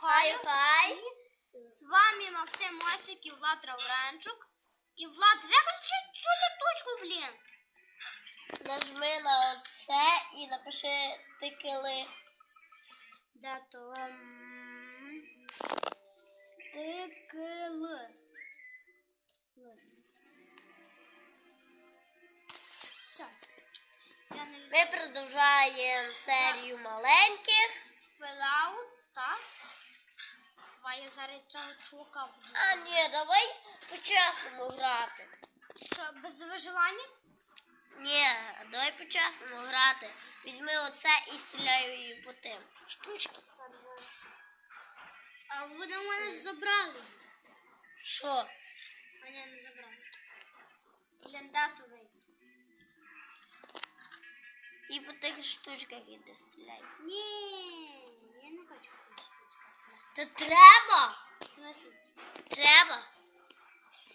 Хай, хай. З вами Максим Мосик і Влад Равранчук. І Влад, виключи цю літучку, блін. Нажми на оце і напиши тикали. Де то? ем, Тикл. Л. Все. Я не Ми продовжуємо серію маленьких. Фелаут, так? Давай я зараз цього чувака буду. А ні, давай по-чесному грати. Що, без виживання? Ні, давай по-чесному грати. Візьми оце і стріляй її по тим. Штучки. Зараз, зараз. А вони у мене ж забрали. Що? А ні, не забрали. Блін, дату. І по тих штучках іди стріляй. Ні, Та треба! В смислі? Треба!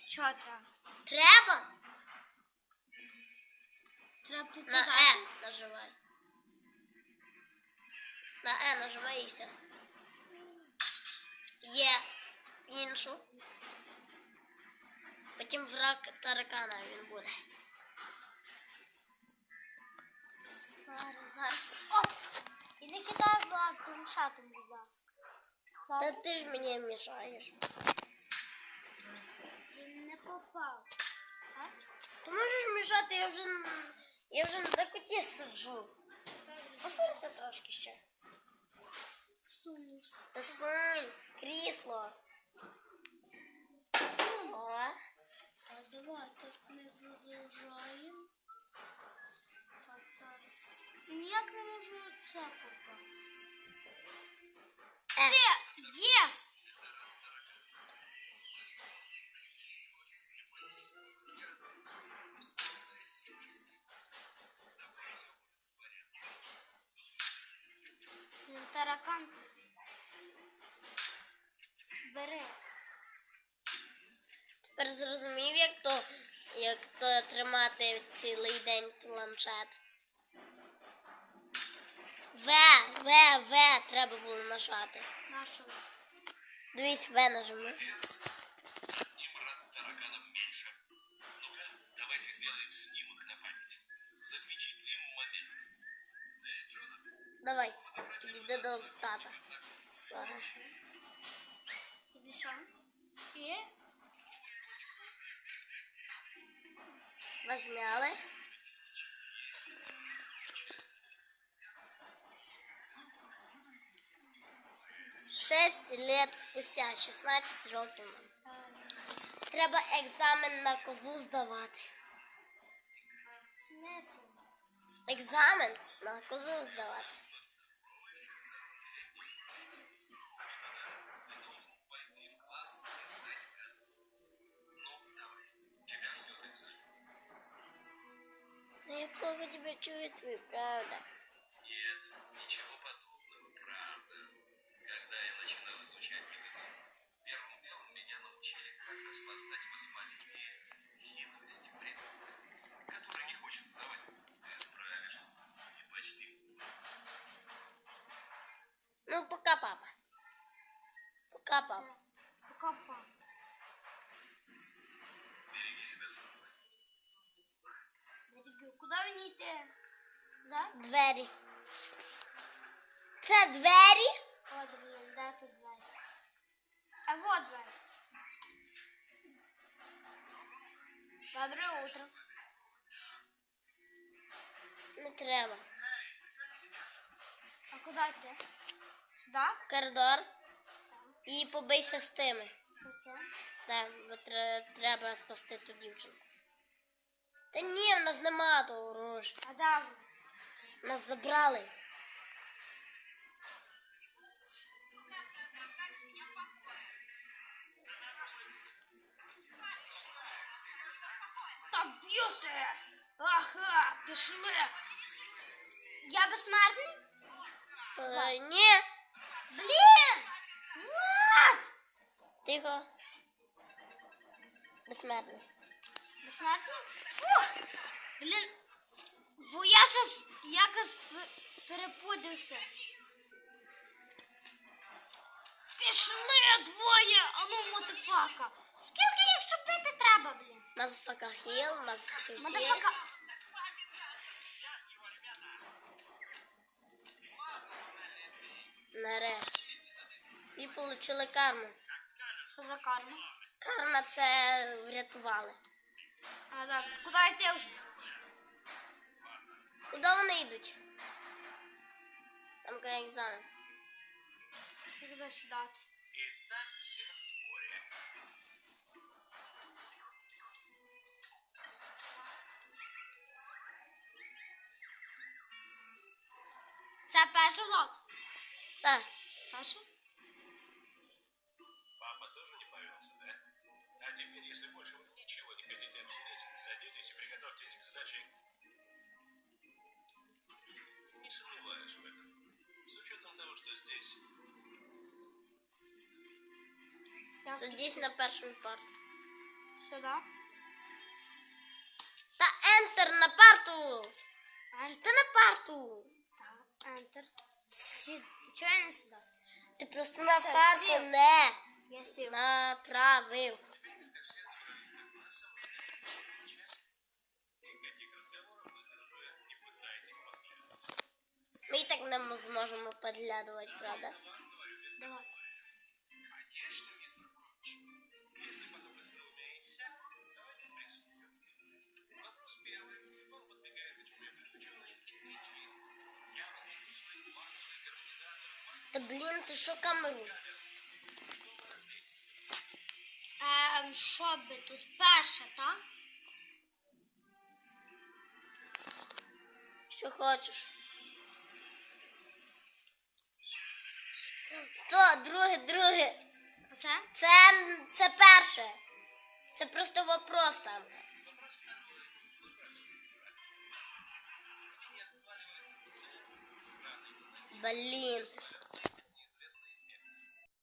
Чого треба? Треба! Треба На. Е нажимай. На Е нажимай і все. Є іншу. Потім враг таракана він буде. Зараз, зараз. Оп! І не кидай влад, шатом, будь ласка. Та ти ж мені мішаєш. Він не попав. А? Ти можеш мішати, я вже, н- я вже на декоті сиджу. Посунься трошки ще. Всунувся. Посунь, крісло. О, А давай так ми продовжаємо. Так, зараз. Ніяк не можу це попати. Єс! Таракан. Бери. Тепер зрозумів, як то, як то тримати цілий день планшет. В, В треба було нажати. Нашого. Дивись, В нажимаю. Ну-ка, Давайте сделаем снимок на память. Запечатлим момент. Давай. Иди до дома, тата. Иди сам. И? Возняли. 6 лет спустя, 16 років. Треба екзамен на козу здавати. Екзамен на козу здавати. На якого тебе чують ви, правда? Капа. Капа. Береги себя, Куда мне идти? Сюда? Двери. Это двери? Вот, блин, да, это дверь. А вот дверь. Доброе утро. Не треба. А куда е ты? Сюда? Коридор. І побийся з тими. Це? Так, бо тре- треба спасти ту дівчинку. Та ні, в нас нема того гроші. А ви? Нас забрали. Так б'юся! Ага, пішли! Я безсмертний? Е, ні. Блін! Влад! Тихо. Безсмертний. Безсмертний? Фух! Блін! Бо я щось якось пе- перепудився. Мазафака. Скільки їх ще пити треба, блін? Мазафака хіл, мазафака хіл. Мазафака. Нарешті. І отримали карму. Що за карма? Карма це врятували. А, так, куди йти вже? Куди вони йдуть? Там коли екзамен. Куди сідати? В. Це перший влад. Так. Перший? Приготовьтесь к сдаче. Не сомневаюсь в этом. С учетом того, что здесь Садись на першому парту. Сюди. Та ентер на парту! Ентер. Та на парту! Так, ентер. Сід. Чого я не сідав? Ти просто на парту сів. не Я сів. направив. Я всею свою банду гармонизатор Та блін, ти що камеру? Ем, що би тут перше, так? Що хочеш? Сто, друге, друге. Оце? Це, це перше. Це просто вопрос там. Блін.